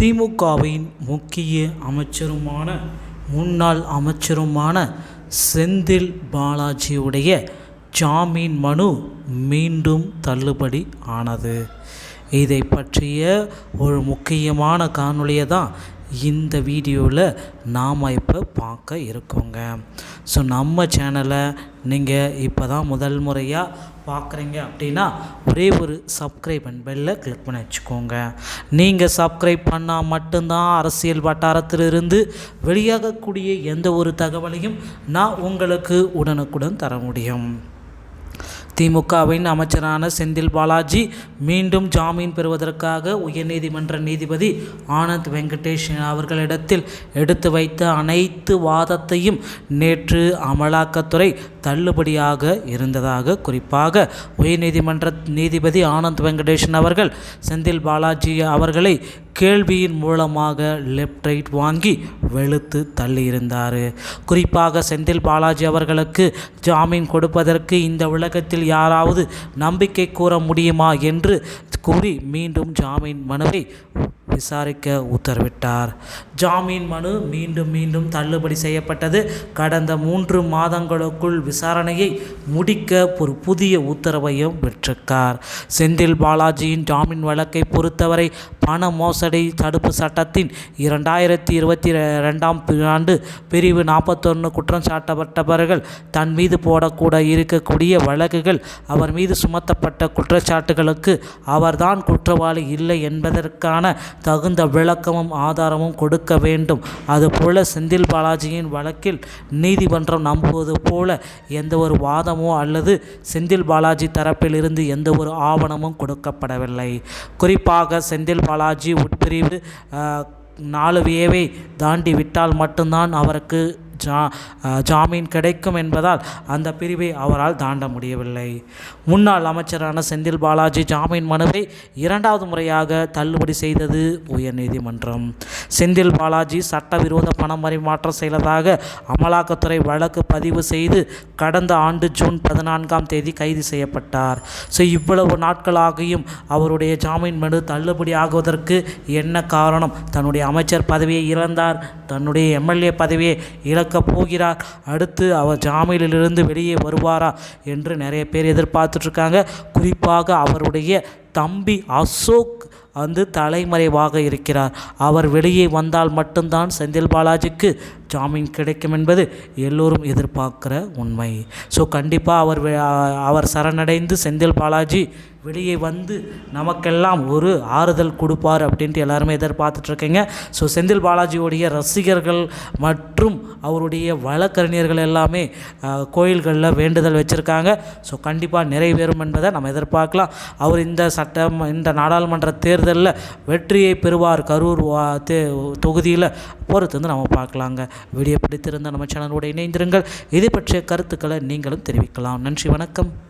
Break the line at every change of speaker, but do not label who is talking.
திமுகவின் முக்கிய அமைச்சருமான முன்னாள் அமைச்சருமான செந்தில் பாலாஜியுடைய ஜாமீன் மனு மீண்டும் தள்ளுபடி ஆனது. இதை பற்றிய ஒரு முக்கியமான காணொளியை தான் இந்த வீடியோவில் நாம் இப்போ பார்க்க இருக்கோங்க. ஸோ நம்ம சேனலை நீங்கள் இப்போ தான் முதல் முறையாக பார்க்குறீங்க அப்படின்னா ஒரே ஒரு சப்ஸ்கிரைப் அண்ட் பெல்லை கிளிக் பண்ணி வச்சுக்கோங்க. நீங்கள் சப்ஸ்கிரைப் பண்ணால் மட்டும்தான் அரசியல் வட்டாரத்திலிருந்து வெளியாகக்கூடிய எந்த ஒரு தகவலையும் நான் உங்களுக்கு உடனுக்குடன் தர முடியும். திமுகவின் அமைச்சரான செந்தில் பாலாஜி மீண்டும் ஜாமீன் பெறுவதற்காக உயர்நீதிமன்ற நீதிபதி ஆனந்த் வெங்கடேஷ் அவர்களிடத்தில் எடுத்து வைத்த அனைத்து வாதத்தையும் நேற்று அமலாக்கத்துறை தள்ளுபடியாக இருந்ததாக குறிப்பாக உயர்நீதிமன்ற நீதிபதி ஆனந்த் வெங்கடேஷன் அவர்கள் செந்தில் பாலாஜி அவர்களை கேள்வியின் மூலமாக லெஃப்ட் ரைட் வாங்கி வெளுத்து தள்ளியிருந்தார். குறிப்பாக செந்தில் பாலாஜி அவர்களுக்கு ஜாமீன் கொடுப்பதற்கு இந்த உலகத்தில் யாராவது நம்பிக்கை கூற முடியுமா என்று கூறி மீண்டும் ஜாமீன் மனுவை விசாரிக்க உத்தரவிட்டார். ஜாமீன் மனு மீண்டும் மீண்டும் தள்ளுபடி செய்யப்பட்டது. கடந்த மூன்று மாதங்களுக்குள் விசாரணையை முடிக்க ஒரு புதிய உத்தரவையும் பெற்றிருக்கார் செந்தில் பாலாஜியின் ஜாமீன் வழக்கை பொறுத்தவரை பண மோசடி தடுப்பு சட்டத்தின் இரண்டாயிரத்தி இருபத்தி ரெண்டாம் ஆண்டு பிரிவு நாற்பத்தொன்று குற்றம் சாட்டப்பட்டவர்கள் தன் மீது போடக்கூட இருக்கக்கூடிய வழக்குகள் அவர் மீது சுமத்தப்பட்ட குற்றச்சாட்டுகளுக்கு அவர்தான் குற்றவாளி இல்லை என்பதற்கான தகுந்த விளக்கமும் ஆதாரமும் கொடுக்க வேண்டும். அதுபோல செந்தில் பாலாஜியின் வழக்கில் நீதிமன்றம் நம்புவது போல எந்த ஒரு வாதமோ அல்லது செந்தில் பாலாஜி தரப்பிலிருந்து எந்த ஒரு ஆவணமும் கொடுக்கப்படவில்லை. குறிப்பாக செந்தில் பாலாஜி பாலாஜி உட்பிரிவு நாலு ஏவை தாண்டி விட்டால் மட்டும்தான் அவருக்கு ஜா ஜாமீன் கிடைக்கும் என்பதால் அந்த பிரிவை அவரால் தாண்ட முடியவில்லை. முன்னாள் அமைச்சரான செந்தில் பாலாஜி ஜாமீன் மனுவை இரண்டாவது முறையாக தள்ளுபடி செய்தது உயர்நீதிமன்றம். செந்தில் பாலாஜி சட்டவிரோத பண பரிமாற்றம் செய்ததாக அமலாக்கத்துறை வழக்கு பதிவு செய்து கடந்த ஆண்டு ஜூன் பதினான்காம் தேதி கைது செய்யப்பட்டார். ஸோ இவ்வளவு நாட்களாகியும் அவருடைய ஜாமீன் மனு தள்ளுபடி ஆகுவதற்கு என்ன காரணம்? தன்னுடைய அமைச்சர் பதவியை இழந்தார் தன்னுடைய எம்எல்ஏ பதவியை இழக்கப் போகிறார் அடுத்து அவர் ஜாமீனிலிருந்து வெளியே வருவாரா என்று நிறைய பேர் எதிர்பார்த்துட்ருக்காங்க. குறிப்பாக அவருடைய தம்பி அசோக் வந்து தலைமறைவாக இருக்கிறார். அவர் வெளியே வந்தால் மட்டும்தான் செந்தில் பாலாஜிக்கு ஜாமீன் கிடைக்கும் என்பது எல்லோரும் எதிர்பார்க்குற உண்மை. ஸோ கண்டிப்பாக அவர் அவர் சரணடைந்து செந்தில் பாலாஜி வெளியே வந்து நமக்கெல்லாம் ஒரு ஆறுதல் கொடுப்பார் அப்படின்ட்டு எல்லாருமே எதிர்பார்த்துட்ருக்கீங்க. ஸோ செந்தில் பாலாஜியோடைய ரசிகர்கள் மற்றும் அவருடைய வழக்கறிஞர்கள் எல்லாமே கோயில்களில் வேண்டுதல் வச்சுருக்காங்க. ஸோ கண்டிப்பாக நிறைவேறும் என்பதை நம்ம எதிர்பார்க்கலாம். அவர் இந்த சட்டம் இந்த நாடாளுமன்ற தேர்தலில் வெற்றியை பெறுவார் கரூர் தொகுதியில். பொறுத்து வந்து நம்ம பார்க்கலாங்க. வீடியோ பிடித்திருந்த நம்ம சேனலோடு இணைந்திருங்கள். இது பற்றிய கருத்துக்களை நீங்களும் தெரிவிக்கலாம். நன்றி வணக்கம்.